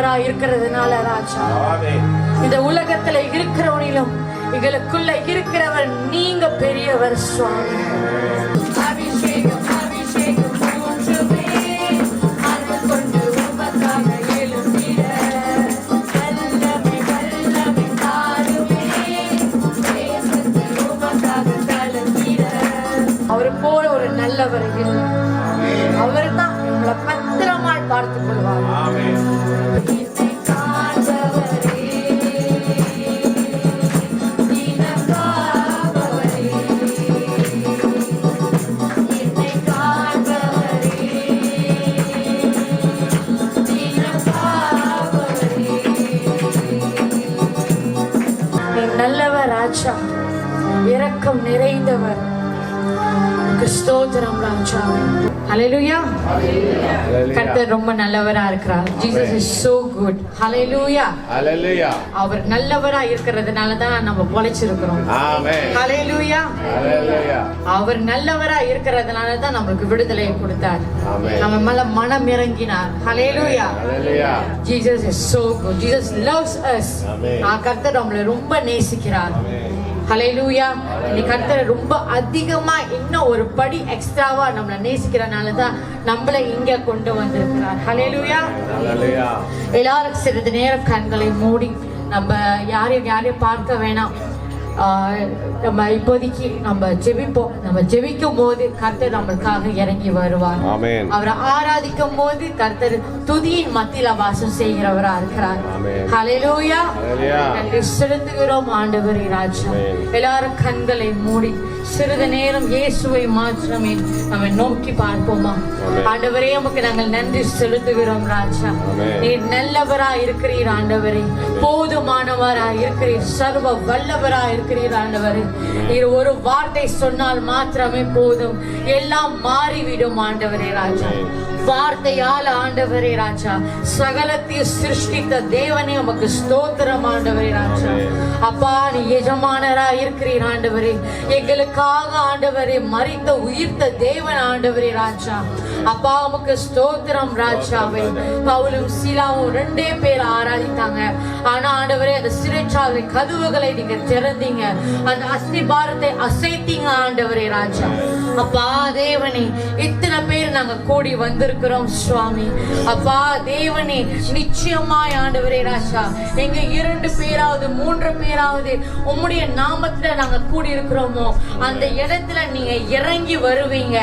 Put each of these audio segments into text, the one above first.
ஆண்டவரா இருக்கிறதுனால ராஜா. இந்த உலகத்துல இருக்கிறவனிலும் எங்களுக்குள்ள இருக்கிறவர் நீங்க பெரியவர் சுவாமி. அபிஷேகம் ஸ்தோத்திரம் ராஜா ஹalleluya கர்த்தர் ரொம்ப நல்லவரா இருக்கிறார். Jesus is so good. Hallelujah hallelujah அவர் நல்லவரா இருக்கிறதுனால தான் நம்ம பொழைச்சிருக்கிறோம். ஆமென் ஹalleluya ஹalleluya அவர் நல்லவரா இருக்கிறதுனால தான் நம்மளுக்கு விடுதலையை கொடுத்தார். நம்ம மேல மனம் இறங்கினார். Hallelujah hallelujah Jesus is so good. Jesus loves us. Amen. ஆ கர்த்தர் நம்மளை ரொம்ப நேசிக்கிறார். ஆமென் ஹalleluya நீ கர்த்தர் ரொம்ப அதிகமா இன்னும் ஒரு படி எக்ஸ்ட்ராவா நம்மளை நேசிக்கிறனால தான் நம்மளை இங்க கொண்டு வந்திருக்கிறார். ஹalleluya எல்லாரும் சிறிது நேரம் கண்களை மூடி நம்ம யாரையும் யாரையும் பார்க்க வேணாம். நம்ம இப்போதைக்கு நம்ம ஜெபிப்போம் நம்ம ஜெபிக்கும் போது கர்த்தர் நம்மளுக்காக இறங்கி வருவார். அவரை ஆராதிக்கும் போது கர்த்தர் துதியின் மத்தியில வாசம் செய்கிறவரா இருக்கிறார். ஹalleluya. நன்றி. செலுத்துகிறோம் ஆண்டவரே ராஜா. எல்லாரும் கண்களை மூடி சிறிது நேரம் இயேசுவை மாத்திரமே நம்ம நோக்கி பார்ப்போமா. ஆண்டவரே உமக்கு நாங்கள் நன்றி செலுத்துகிறோம் ராஜா. நீர் நல்லவரா இருக்கிறீர் ஆண்டவரே. போதுமானவரா இருக்கிறீர் சர்வ வல்லவரா இருக்கிறீர். ஆண்டவரை. இது ஒரு வார்த்தை சொன்னால் மாத்திரமே போதும். எல்லாம் மாறிவிடும் ஆண்டவரே ராஜா. வார்த்தையால் ஆண்டவரே ராஜா. சகலத்தையும் சிருஷ்டித்த தேவனே உமக்கு ஸ்தோத்திரம் ஆண்டவரே ராஜா. அப்பா நீ எஜமானரா இருக்கிறீர் ஆண்டவரே. எங்களுக்காக ஆண்டவரே மறித்த உயிர்த்த தேவன் ஆண்டவரே ராஜா. அப்பா உமக்கு ஸ்தோத்திரம் ராஜாவை. பவுலும் சீலாவும் ரெண்டே பேர் ஆராதித்தாங்க. ஆனா ஆண்டவரே அந்த சிறைச்சாலை கதவுகளை நீங்க திறந்தீங்க. அந்த அஸ்திபாரத்தை அசைத்தீங்க ஆண்டவரே ராஜா. அப்பா தேவனே இத்தனை பேர் நாங்க கூடி வந்திருக்கிறோம் சுவாமி. அப்பா தேவனே நிச்சயமாய் ஆண்டவரே ராஜா. எங்க இரண்டு பேராவது மூன்று பேராவது உம்முடைய நாமத்துல நாங்க கூடி இருக்கிறோமோ அந்த இடத்துல நீங்க இறங்கி வருவீங்க.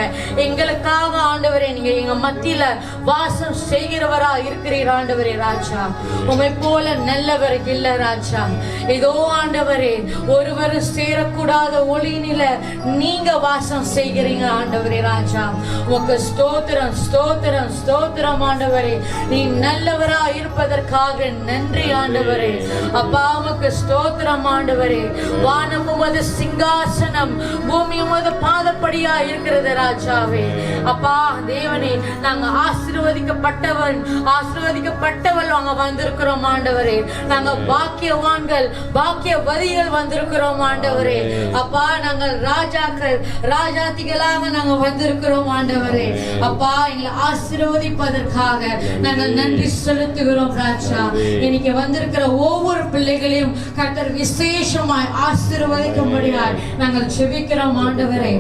எங்களுக்காக ஆண்டவரே நீங்க எங்க மத்தியில வாசம் செய்கிறவரா இருக்கிறீர் ஆண்டவரே ராஜா. உமை போல நல்லவர் இல்ல ராஜா. இதோ ஆண்டவரே ஒருவரும் சேரக்கூடாத ஒளியினில நீங்க வாசம் செய்கிறீங்க ஆண்டவரே ராஜா. உங்க ஸ்தோத்திரம் ஸ்தோத்திரம் ஸ்தோத்திரம் ஆண்டவரே. நீ நல்லவரா இருப்பதற்காக நன்றி ஆண்டவரே. அப்பா உமக்கு ஸ்தோத்திரம். ஆண்டவரே வானம் உமது சிங்காசனம் பூமி உமது பாதப்படியா இருக்கிறது ராஜாவே. அப்பா தேவனே நாங்க ஆசிர்வதிக்கப்பட்டவன் ஆசிர்வதிக்கப்பட்டவள் அங்க வந்திருக்கிறோம் ஆண்டவரே. நாங்க பாக்கியவான்கள் பாக்கியவதிகள் வந்திருக்கிறோம் ஆண்டவரே. அப்பா நாங்கள் ராஜாக்கள் ராஜாத்திகளாக நாங்க வந்திருக்கிறோம் ஆண்டவரே. அப்பா எங்களை ஆசிர்வதிப்பதற்காக நாங்கள் நன்றி செலுத்துகிறோம் ராஜா. இன்னைக்கு வந்திருக்கிற ஒவ்வொரு பிள்ளைகளையும் கர்த்தர் விசேஷமாய் ஆசீர்வதிக்கும்படியாய் நாங்கள் செபிக்கிறோம் ஆண்டவரே.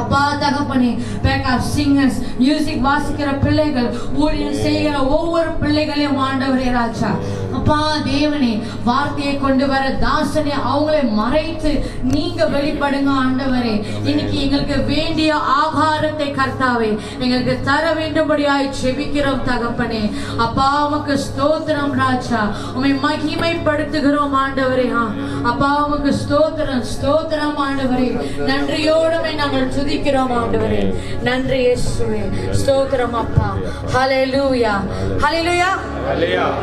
அப்பா தகப்பனே பேக்கப் சிங்கர்ஸ் மியூசிக் வாசிக்கிற பிள்ளைகள் ஊழியம் செய்கிற ஒவ்வொரு பிள்ளைகளையும் ஆண்டவரே ராஜா. அப்பா தேவனே வார்த்தையை கொண்டு வர தாசனே அவங்களை மறைத்து நீங்க வெளிப்படுங்க ஆண்டவரே. இன்னைக்கு எங்களுக்கு வேண்டிய ஆகாரத்தை கர்த்தாவே எங்களுக்கு தர வேண்டும்படியாய் செபிக்கிறோம் தகப்பனே. அப்பா உமக்கு ஸ்தோத்திரம் ராஜா. உமை மகிமைப்படுத்துகிறோம் ஆண்டவரே. ஆ. அப்பா உமக்கு ஸ்தோத்திரம் ஸ்தோத்திரம் ஆண்டவரே. நன்றியோடுமே நாங்கள் துதிக்கிறோம் ஆண்டவரே. நன்றி இயேசுவே. ஸ்தோத்திரம் அப்பா. ஹalleluya. ஹalleluya.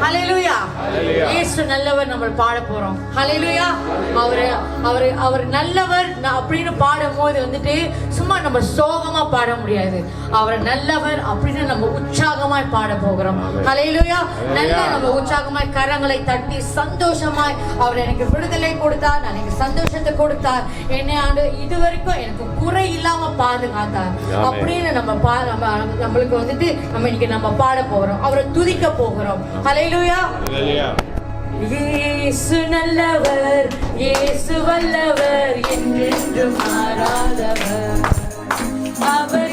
ஹalleluya. இயேசு நல்லவர் நம்ம பாட போறோம். ஹalleluya. அவர் அவர் அவர் நல்லவர் ந- அப்படின்னு பாடும்போது வந்துட்டு சும்மா நம்ம சோகமா பாட முடியாது. அவர் நல்லவர் அப்படின்னு நம்ம உற்சாகமாய் பாட போகிறோம். ஆமென். ஹalleluya. நல்லா நம்ம உற்சாகமாய் கரங்களை தட்டி சந்தோஷமாய் அவரை எனக்கு விடுதலை கொடுத்தார் எனக்கு சந்தோஷத்தை கொடுத்தார். என்னை ஆண்டு இதுவரைக்கும் எனக்கு குறை இல்லாம பாதுகாத்தார். அப்படின்னு நம்ம பா நம்ம நம்மளுக்கு வந்துட்டு நம்ம இன்னைக்கு நம்ம பாட போகிறோம் அவரை துதிக்க போகிறோம். ஹalleluya. இயேசு நல்லவர் இயேசு வல்லவர் என்றென்று மாறாதவர். அவர்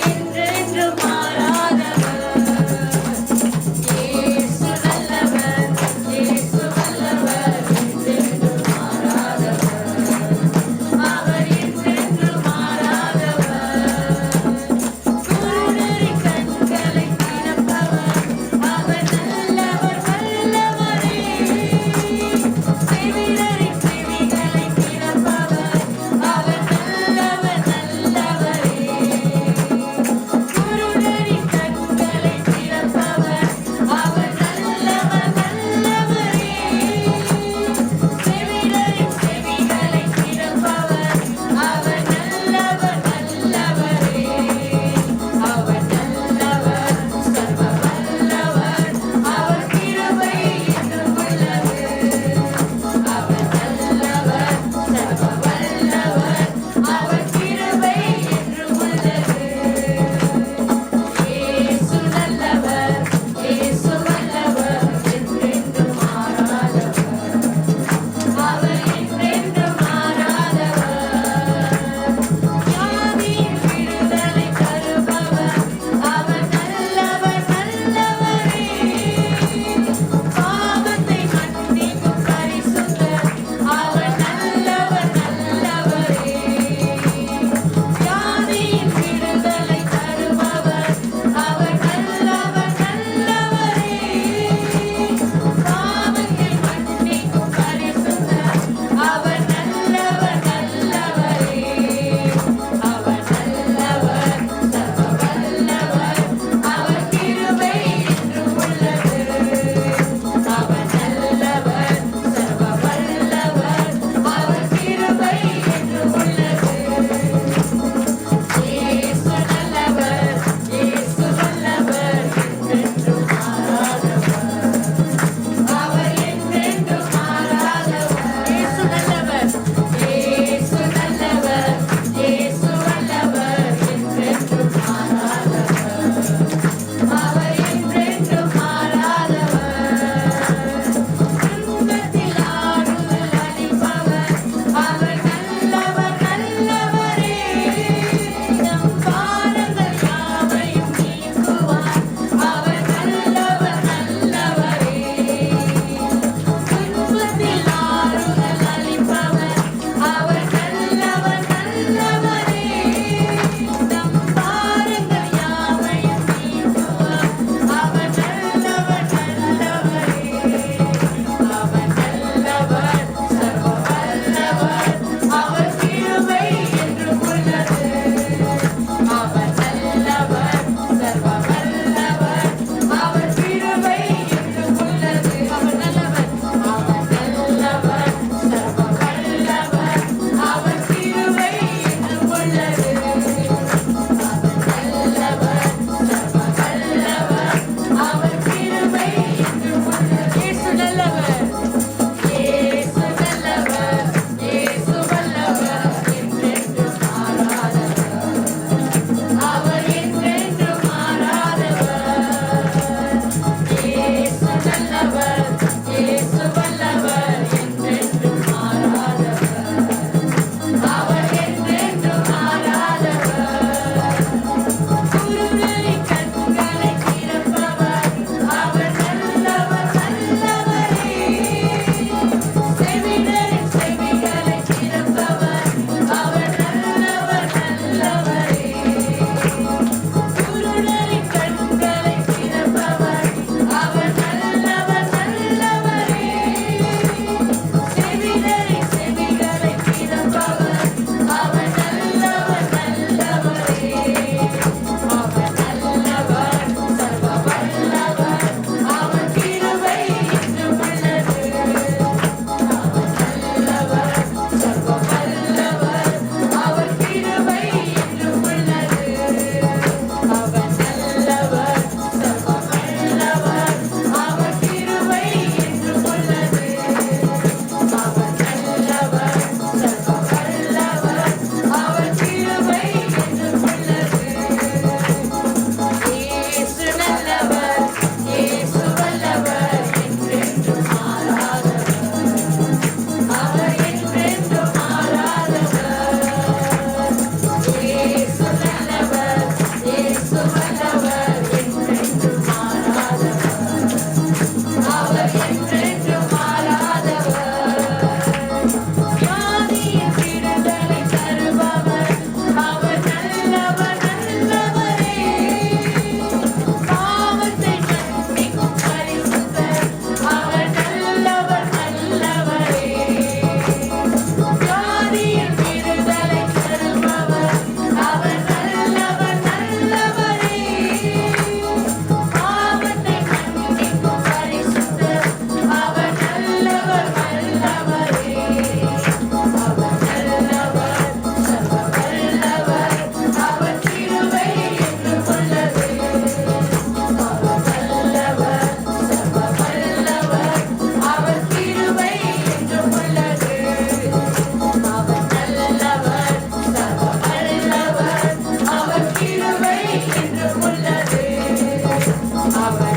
Abra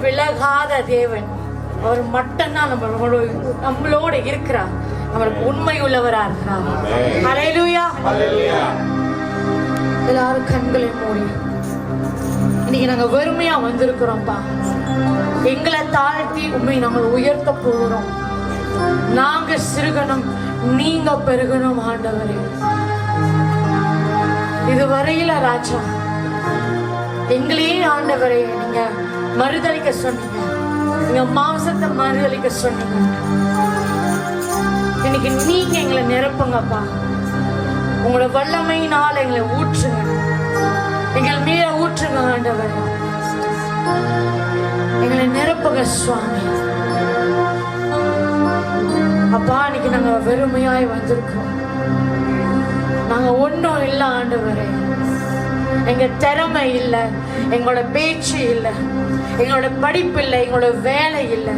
விலகாத தேவன். அவர் மட்டும்தான் நம்மளோட நம்மளோட இருக்கிறார். அவருக்கு உண்மை உள்ளவரா இருக்கிறார். ஹalleluya எல்லாரும் கண்களை மூடி. இன்னைக்கு நாங்க வெறுமையா வந்திருக்கிறோம்ப்பா. எங்களை தாழ்த்தி உண்மை நாங்கள் உயர்த்த போகிறோம். நாங்க சிறுகணும் நீங்க பெருகணும் ஆண்டவரே. இதுவரையில ராஜா எங்களையே ஆண்டவரை நீங்க மறுதளிக்க சொன்னீங்க. நீங்க மாம்சத்தை மறுதளிக்க சொன்னீங்க. இன்னைக்கு நீங்க எங்களை நிரப்புங்கப்பா. உங்களோட வல்லமையினால் எங்களை ஊற்றுங்க. எங்கள் மேல ஊற்றுங்க ஆண்டவர். எங்களை நிரப்புங்க சுவாமி. அப்பா இன்னைக்கு நாங்க வெறுமையாய் வந்திருக்கோம். நாங்க ஒன்றும் இல்லை ஆண்டவரே. எங்க திறமை இல்லை எங்களோட பேச்சு இல்லை எங்களோட படிப்பு இல்லை எங்களோட வேலை இல்லை.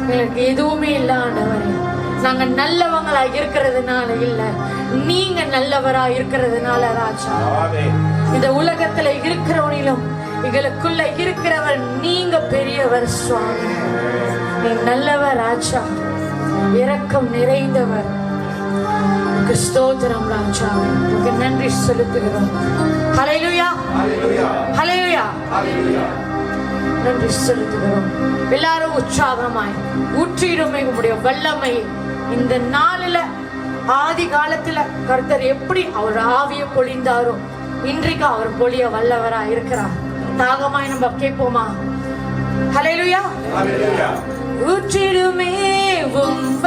எங்களுக்கு எதுவுமே இல்லை ஆண்டவரே நாங்க நல்லவங்களா இருக்கிறதுனால இல்லை நீங்க நல்லவரா இருக்கிறதுனால ராஜா. இந்த உலகத்துல இருக்கிறவனிலும் எங்களுக்குள்ள இருக்கிறவர் நீங்க பெரியவர் சுவாமி. நீ நல்லவர் ராஜா. இரக்கம் நிறைந்தவர். ஸ்தோத்திரம் ராஜா உமக்கு நன்றி செலுத்துகிறோம். ஹalleluya. ஹalleluya. நன்றி செலுத்துகிறோம். எல்லாரும் உற்சாகமாய் ஊற்றிடுமே உம்முடைய வல்லமை. இந்த நாளில ஆதி காலத்துல கர்த்தர் எப்படி அவர் ஆவிய பொழிந்தாரோ இன்றைக்கு அவர் பொழிய வல்லவரா இருக்கிறார். தாகமாய் நம்ம கேட்போமா? ஹalleluya. ஊற்றிடுமே உம்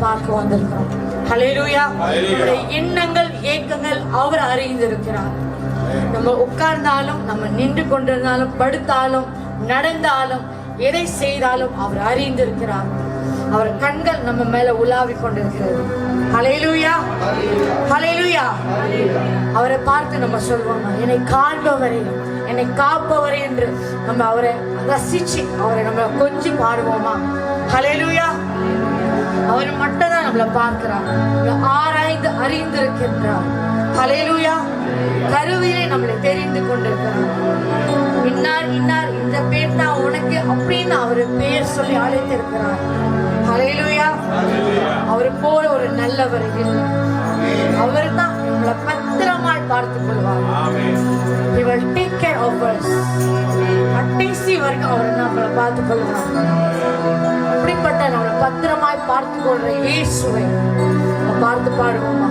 பார்க்க வந்திருக்கிறோம். ஹalleluya. நம்முடைய எண்ணங்கள் ஏக்கங்கள் அவர் அறிந்திருக்கிறார். நம்ம உட்கார்ந்தாலும் நம்ம நின்று கொண்டிருந்தாலும் படுத்தாலும் நடந்தாலும் எதை செய்தாலும் அவர் அறிந்திருக்கிறார். அவர் கண்கள் நம்ம மேல உலாவி கொண்டிருக்கிறது. ஹalleluya ஹalleluya அவரை பார்த்து நம்ம சொல்வோம் என்னை காண்பவரே என்னை காப்பவரே என்று நம்ம அவரை ரசிச்சு அவரை நம்ம கொஞ்சம் பாடுவோமா? ஹalleluya அவர் மட்டும் தான் நம்மளை பார்க்கிறார் ஆராய்ந்து அறிந்திருக்கின்றார் ஹalleluya கருவிலே நம்மளை தெரிந்து கொண்டிருக்கிறார் இன்னார் இன்னார் இந்த பேர் தான் உனக்கு அப்படின்னு அவர் பேர் சொல்லி அழைத்திருக்கிறார். ஹalleluya அவர் போல ஒரு நல்லவர் இல்லை. அவர் தான் நம்மளை பத்திரமாய் பார்த்துக் கொள்வார். He will take care of us. கடைசி வரைக்கும் அவர் நம்மளை பார்த்துக் கொள்வார். அப்படிப்பட்ட நம்மளை பத்திரமாய் பார்த்துக் கொள்ற இயேசுவை பார்த்து பாடுவோமா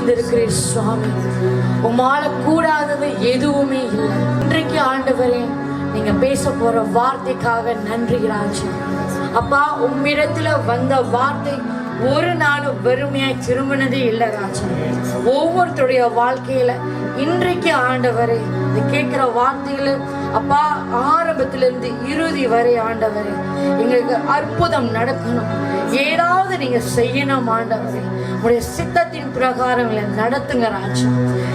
அறிந்திருக்கிறேன் சுவாமி. உமால கூடாதது எதுவுமே இல்லை. இன்றைக்கு ஆண்டவரே நீங்க பேச போற வார்த்தைக்காக நன்றி ராஜா. அப்பா உம்மிடத்துல வந்த வார்த்தை ஒரு நாளும் வெறுமையாய் திரும்பினதே இல்லை ராஜா. ஒவ்வொருத்தருடைய வாழ்க்கையில இன்றைக்கு ஆண்டவரே இந்த கேட்கிற வார்த்தைகளை அப்பா ஆரம்பத்திலிருந்து இறுதி வரை ஆண்டவரே எங்களுக்கு அற்புதம் நடக்கணும். ஏதாவது நீங்க செய்யணும் ஆண்டவரே. உடைய சித்தத்தின் பிரகாரம் நடத்துங்க ராஜா.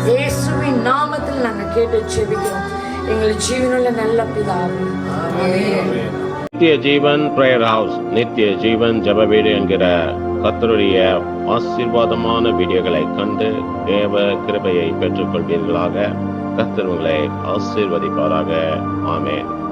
இயேசுவின் நாமத்தில் நாங்க கேட்டு செபிக்கிறோம் எங்கள் ஜீவனுள்ள நல்ல பிதாவே. ஆமென். நித்திய ஜீவன் பிரேயர் ஹவுஸ் நித்திய ஜீவன் ஜெப வீடு என்கிற கர்த்தருடைய ஆசீர்வாதமான வீடியோகளை கண்டு தேவ கிருபையை பெற்றுக்கொள்வீர்களாக. கர்த்தர் உங்களை ஆசீர்வதிப்பாராக. ஆமென்.